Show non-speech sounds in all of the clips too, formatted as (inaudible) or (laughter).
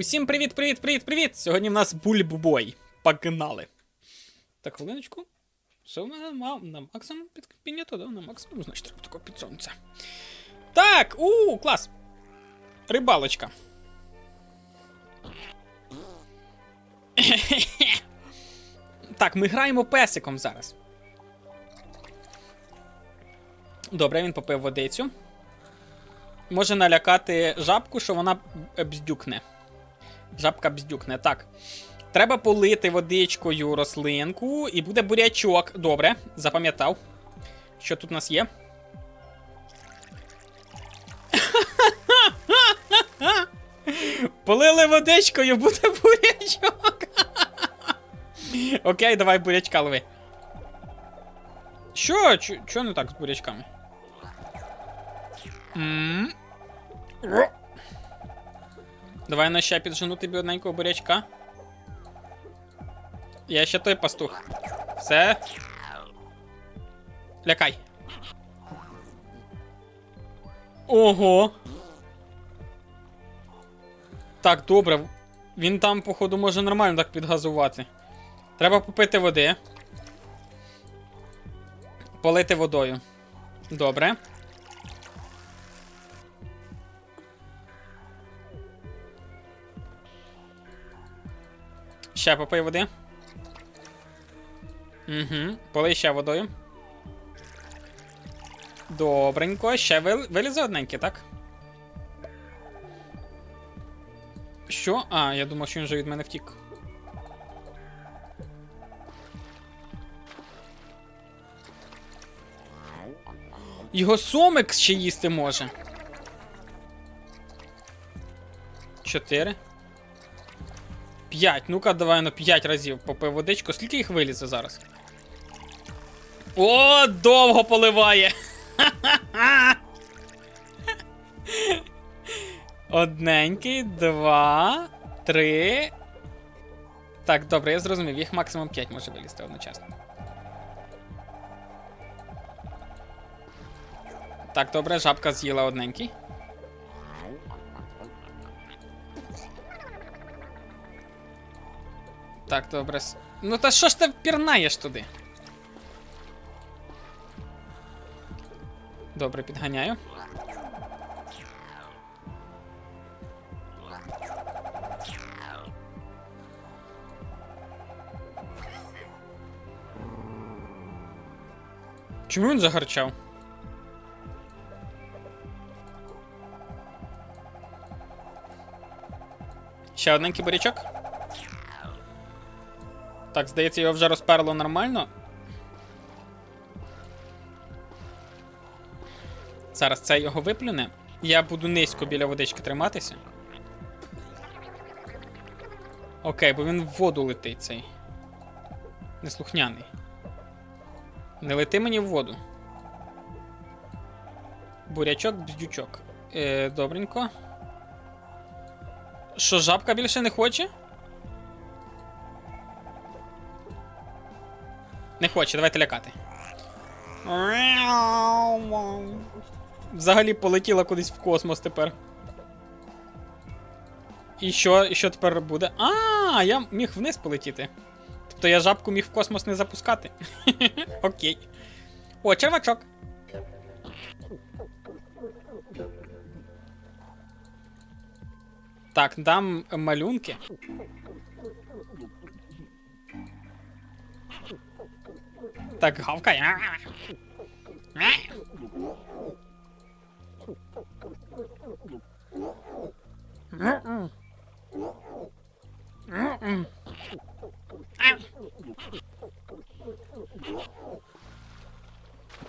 Усім привіт, привіт, привіт, привіт! Сьогодні в нас бульбой. Погнали. Так, хвилиночку. Що в мене на максимум під піднято, да? На максимум, значить, треба тако під сонце. Так, у, клас. Рибалочка. Так, ми граємо песиком зараз. Добре, він попив водицю. Може налякати жабку, що вона бздюкне. Жабка бздюкне. Так. Треба полити водичкою рослинку, і буде бурячок. Добре, запам'ятав. Що тут у нас є? (laughs) Полили водичкою, буде бурячок. (laughs) Окей, давай бурячка лови. Що? Чо не так з бурячками? Давай на ще піджену тобі одненького бурячка. Я ще той пастух. Все. Лякай. Ого. Так, добре. Він там, походу, може нормально так підгазувати. Треба попити води. Полити водою. Добре. Ще попий води. Угу. Полий ще водою. Добренько. Ще вил... вилізе одненьке, так? Що? А, я думав, що він вже від мене втік. Його сомик ще їсти може. Чотири. П'ять. Ну-ка, давай на п'ять разів попив водичку. Скільки їх вилізе зараз? О, довго поливає! (laughs) Одненький, два, три. Так, добре, я зрозумів. Їх максимум 5 може вилізти одночасно. Так, добре, жабка з'їла одненький. Так, добре. с- Ну та що ж ти пірнаєш туди? Добре, підганяю. Чому він загарчав? Ще одненький бурячок. Так, здається, його вже розперло нормально. Зараз це його виплюне. Я буду низько біля водички триматися. Окей, бо він в воду летить цей. Неслухняний. Не лети мені в воду. Бурячок, бздючок. Е, добренько. Що, жабка більше не хоче? Не хоче, давайте лякати. Взагалі полетіла кудись в космос тепер. І що, і що тепер буде? А, я міг вниз полетіти. Тобто я жабку міг в космос не запускати. (laughs) Окей. О, червачок. Так, дам малюнки. Так, гавкай.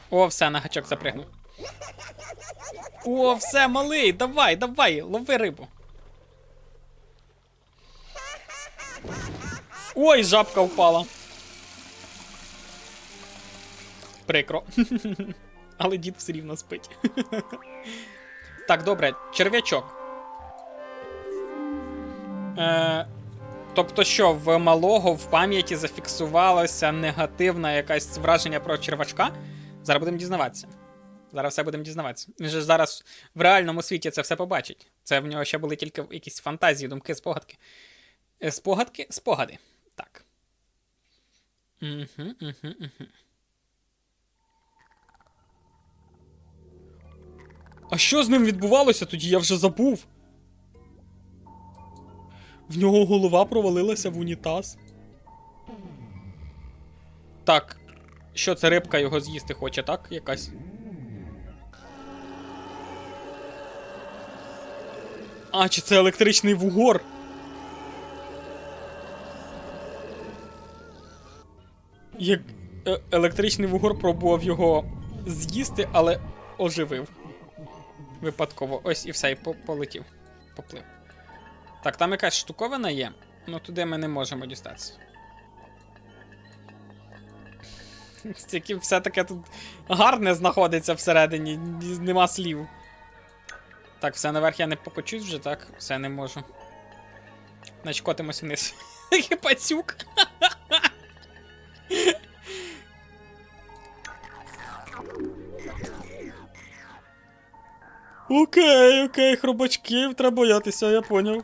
О, все, на гачок запригнув. О, все, малий, давай, давай, лови рибу. Ой, жабка впала. Прикро. (laughs) Але дід все рівно спить. (laughs) так, добре, черв'ячок. Е, тобто, що в малого в пам'яті зафіксувалося негативне якесь враження про червачка. Зараз будемо дізнаватися. Зараз все будемо дізнаватися. Він же зараз в реальному світі це все побачить. Це в нього ще були тільки якісь фантазії, думки, спогадки. Е, Спогадки, спогади. Так. Угу, угу, угу. А що з ним відбувалося тоді? Я вже забув. В нього голова провалилася в унітаз. Так. Що це рибка його з'їсти хоче, так? Якась. А, чи це електричний вугор? Як е- електричний вугор пробував його з'їсти, але оживив. Випадково. Ось і все, і по- полетів. Поплив. Так, там якась штуковина є. Ну туди ми не можемо дістатися. (laughs) Тільки все таке тут гарне знаходиться всередині, нема слів. Так, все наверх я не покочусь вже, так? Все не можу. Значить, вниз. (laughs) Пацюк. (laughs) Окей, окей, хробачків треба боятися, я поняв.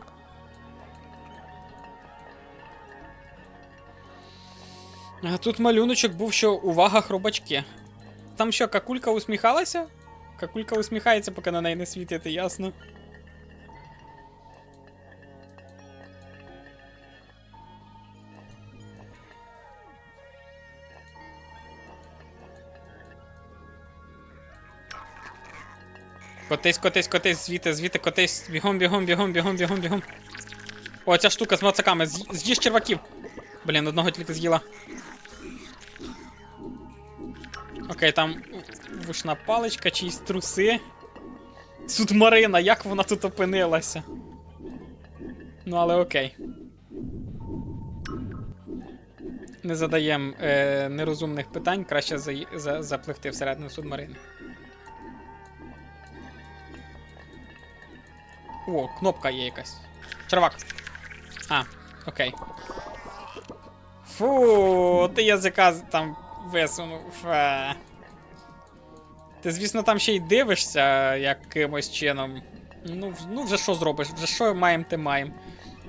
А тут малюночок був, що увага, хробачки. Там що, какулька усміхалася? Какулька усміхається, поки на неї не світити, ясно. Котись, котись, котись, звідти, звідти, котись. Бігом, бігом, бігом, бігом, бігом, бігом. О, ця штука з мацаками. З'їж черваків. Блін, одного тільки з'їла. Окей, там вушна паличка, чиїсь труси. Субмарина, як вона тут опинилася? Ну, але окей. Не задаємо е, нерозумних питань, краще за, за, запливти всередину субмарини. О, кнопка є якась. Червак. А, окей. Фу, ти язика там висунув. Фе. Ти, звісно, там ще й дивишся якимось чином. Ну, ну вже що зробиш? Вже що маємо, ти маємо.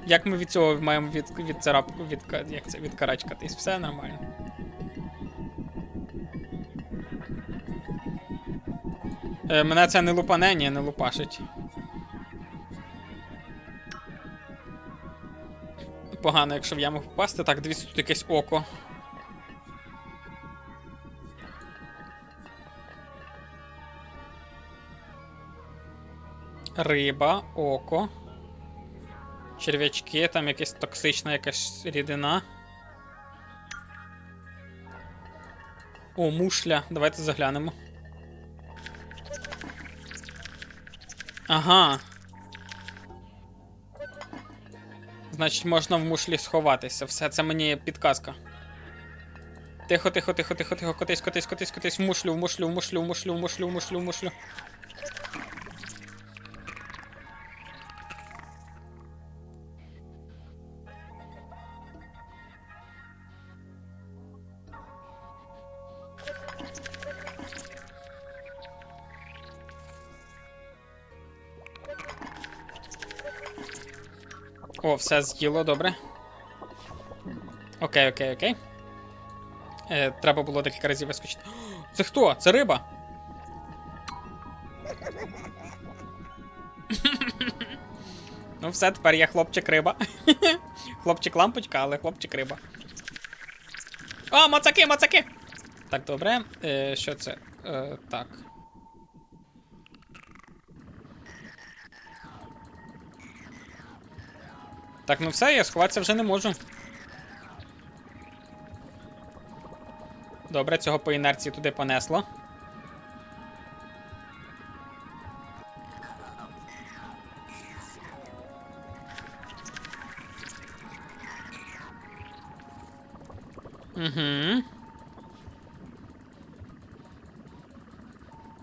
Як ми від цього маємо від, від, царап, від, як це, відкарачкатись? Все нормально. Е, мене це не лупане, ні, не лупашить. Погано, якщо в яму попасти. Так, дивіться, тут якесь око. Риба, око. Черв'ячки, там якась токсична якась рідина. О, мушля. Давайте заглянемо. Ага. Значить, можна в мушлі сховатися. Все, це мені підказка. Тихо, тихо, тихо, тихо, тихо, котись, котись, котись, котись, в мушлю, в мушлю, в мушлю, в мушлю, в мушлю, в мушлю, в мушлю. Все з'їло, добре. Окей, окей, окей. Е, треба було декілька разів вискочити. (gasps) Це хто? Це риба? (laughs) ну, все, тепер я хлопчик риба. (laughs) хлопчик лампочка, але хлопчик риба. О, мацаки, мацаки! Так, добре. Е, що це? Е, так. Так, ну все, я сховатися вже не можу. Добре, цього по інерції туди понесло. Угу.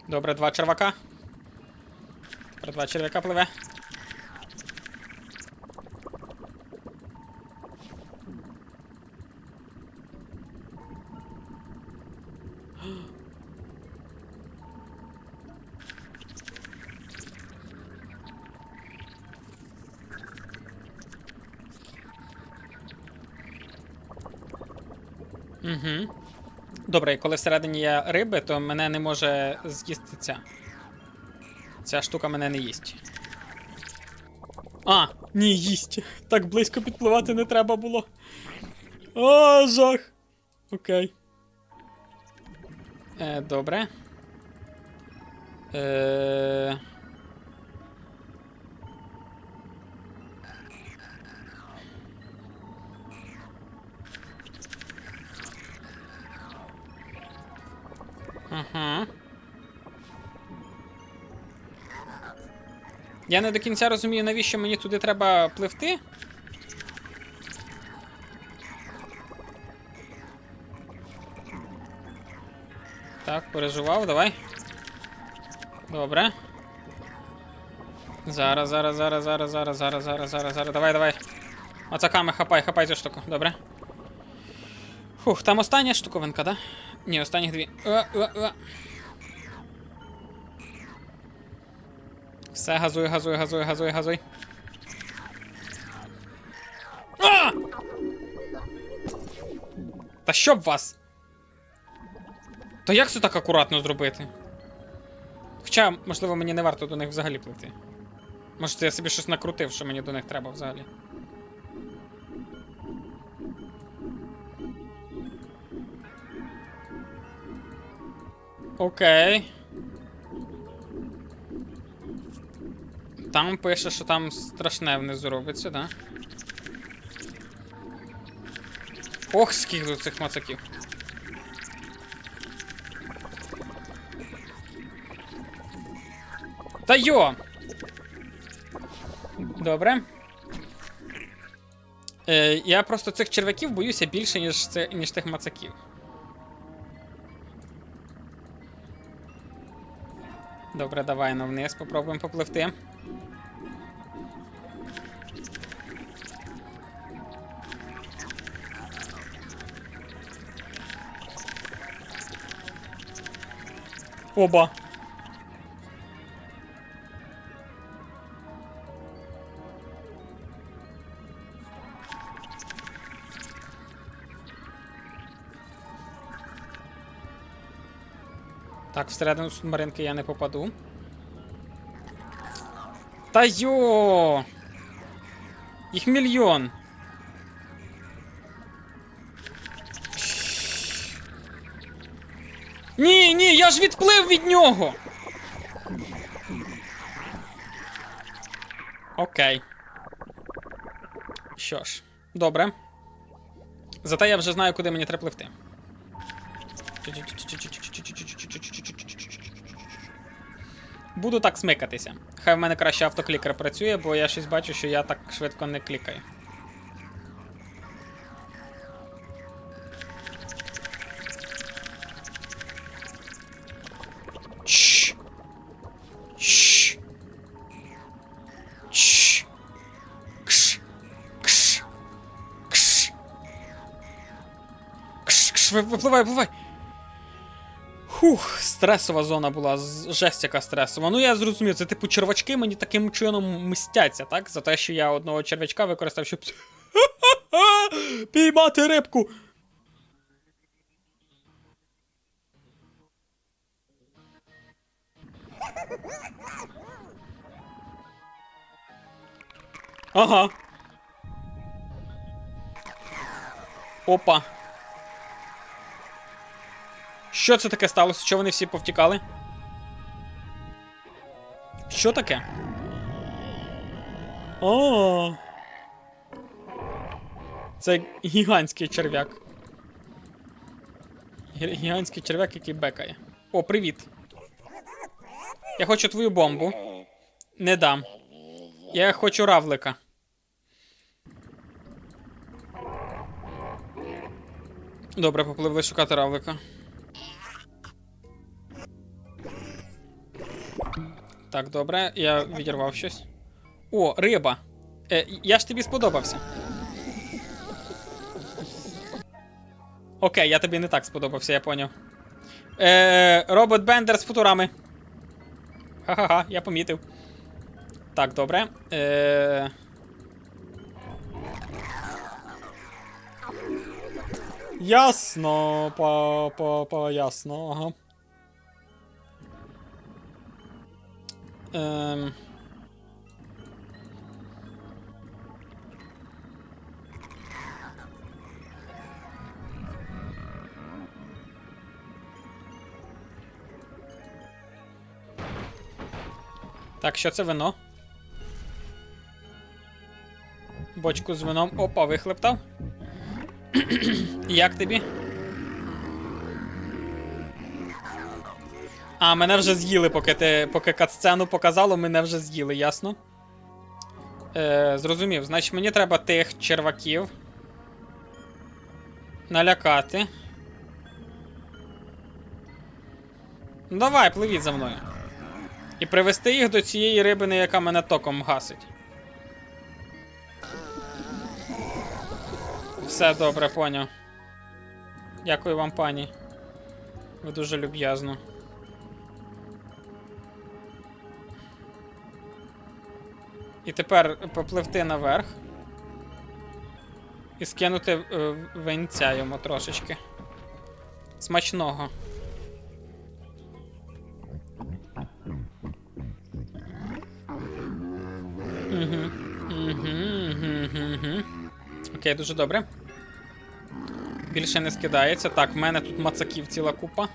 Добре, два червака. Тепер два черв'яка пливе. Угу. Добре, і коли всередині є риби, то мене не може з'їсти ця. Ця штука мене не їсть. А, ні, їсть. Так близько підпливати не треба було. А, жах. Окей. Е, добре. Е... Ага. Я не до кінця розумію, навіщо мені туди треба пливти. Так, переживав, давай. Добре. Зараз, зараз, зараз, зараз, зараз, зараз, зараз, зараз, зараз. Давай, давай. Оцаками хапай, хапай цю штуку, добре. Фух, там остання штуковинка, да? Ні, останніх дві. О, о, о. Все, газуй, газуй, газуй, газуй, газуй. А! Та щоб вас? То як це так акуратно зробити? Хоча, можливо, мені не варто до них взагалі плити. Може, це я собі щось накрутив, що мені до них треба взагалі. Окей. Там пише, що там страшне внизу робиться, да? Ох, скільки тут цих мацаків. Та йо! Добре. Е, я просто цих черв'яків боюся більше, ніж, це, ніж тих мацаків. Добре, давай на вниз попробуємо попливти. Оба. Так, всередину субмаринки я не попаду. Та йо! Їх мільйон. Ні, ні, я ж відплив від нього. Окей. Що ж, добре. Зате я вже знаю, куди мені треба пливти. Буду так смикатися. Хай в мене краще автоклікер працює, бо я щось бачу, що я так швидко не клікаю. Випливай, випливай. Фух, стресова зона була, жесть яка стресова. Ну я зрозумів, це типу червачки мені таким чином мстяться, так? За те, що я одного червячка використав, щоб (laughs) піймати рибку. Ага. Опа. Що це таке сталося? Що вони всі повтікали? Що таке? О. Це гігантський черв'як. Гі- Гігантський черв'як, який бекає. О, привіт. Я хочу твою бомбу. Не дам. Я хочу равлика. Добре, попливли шукати равлика. Так, добре, я відірвав щось. О, риба. Е, я ж тобі сподобався. Окей, я тобі не так сподобався, я поняв. Е, робот Бендер з футурами. Ха-ха-ха, я помітив. Так, добре. Е... Ясно, по, ясно, ага. Ем... Так, що це вино? Бочку з вином. Опа, вихлептав. (clears throat) Як тобі? А, мене вже з'їли, поки ти. Поки катсцену показало, мене вже з'їли, ясно? Е, Зрозумів. Значить, мені треба тих черваків. Налякати. Ну давай, пливіть за мною. І привести їх до цієї рибини, яка мене током гасить. Все добре, поняв. Дякую вам, пані. Ви дуже люб'язно. І тепер попливти наверх. І скинути е, винця йому трошечки. Смачного. Окей, дуже добре. Більше не скидається. Так, в мене тут мацаків ціла купа.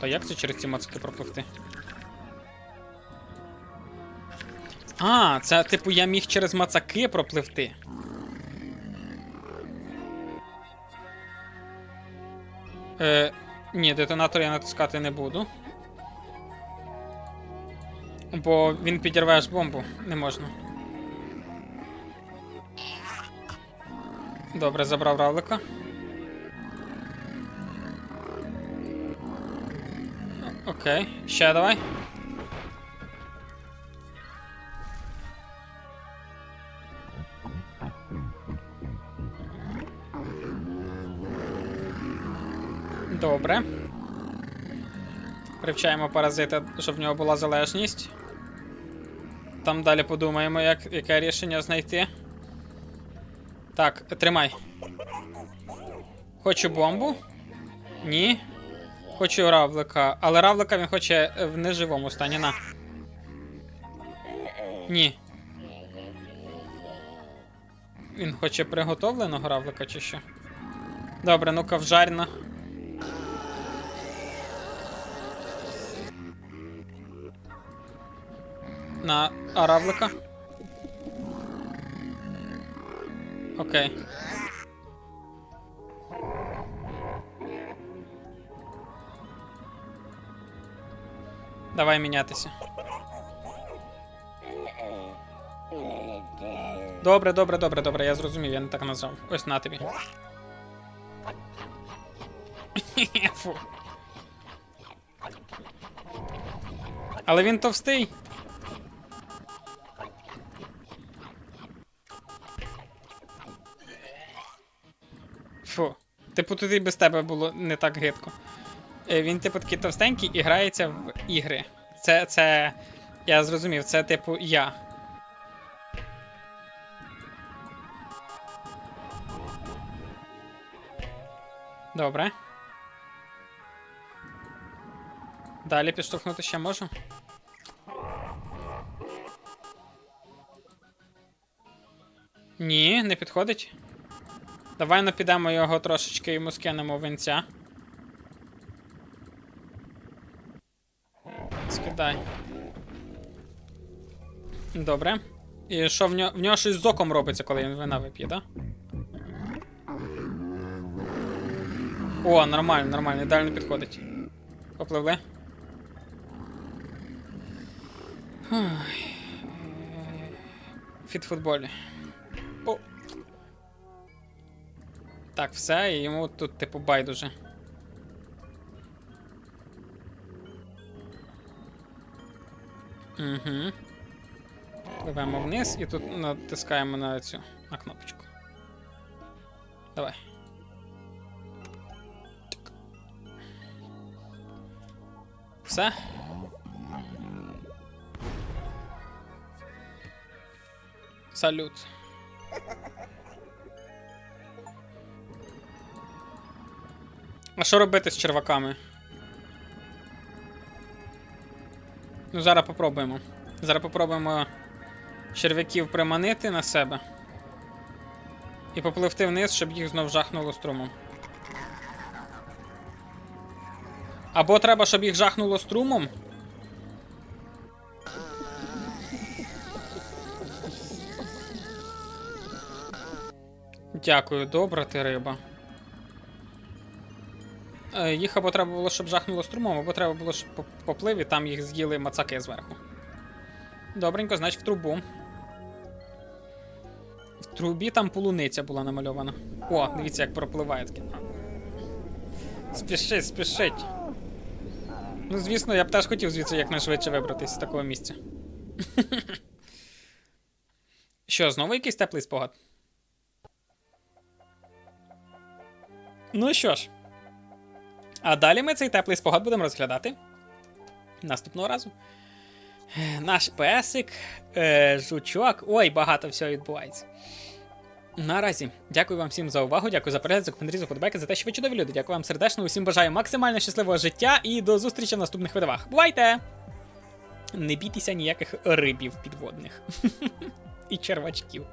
Та як це через ці мацаки пропливти? А, це, типу, я міг через мацаки пропливти. Е, ні, детонатор я натискати не буду. Бо він підірве аж бомбу. Не можна. Добре, забрав равлика. Окей, ще давай. Добре. Привчаємо паразита, щоб в нього була залежність. Там далі подумаємо, як, яке рішення знайти. Так, тримай. Хочу бомбу. Ні. Хочу равлика. Але равлика він хоче в неживому стані. На. Ні. Він хоче приготовленого равлика чи що? Добре, ну-ка вжарна. На аравлика. Окей. Давай мінятися. Добре, добре, добре, добре, я зрозумів, я не так назвав. Ось на тобі. (laughs) Фу. Але він товстий. Фу. Типу, туди без тебе було не так гидко. Е, Він, типу, такий товстенький і грається в ігри. Це. це. Я зрозумів, це, типу, я. Добре. Далі підштовхнути ще можу. Ні, не підходить. Давай ну підемо його трошечки йому скинемо винця. Скидай. Добре. І що в нього в нього щось з оком робиться, коли він вина вип'є, да? О, нормально, нормально, ідеально підходить. Попливли. Фітфутболі. О. Так, все, і йому тут, типу, байдуже. Угу. Пливемо вниз і тут натискаємо на цю на кнопочку. Давай. Все. Салют. А що робити з черваками? Ну, зараз попробуємо. Зараз попробуємо черв'яків приманити на себе. І попливти вниз, щоб їх знов жахнуло струмом. Або треба, щоб їх жахнуло струмом. Дякую, добра ти риба. Е, Їх або треба було, щоб жахнуло струмом, або треба було, щоб поплив і там їх з'їли мацаки зверху. Добренько, значить в трубу. В трубі там полуниця була намальована. О, дивіться, як пропливає таке. Спішить, спішить. Ну, звісно, я б теж хотів звідси якнайшвидше вибратися з такого місця. (laughs) Що, знову якийсь теплий спогад? Ну що ж. А далі ми цей теплий спогад будемо розглядати. Наступного разу. Наш песик, е, жучок. Ой, багато всього відбувається. Наразі, дякую вам всім за увагу, дякую за перегляд, за коментарі, за подобайки, за те, що ви чудові люди. Дякую вам сердечно, усім бажаю максимально щасливого життя і до зустрічі в наступних видавах. Бувайте! Не бійтеся ніяких рибів підводних (laughs) і червачків.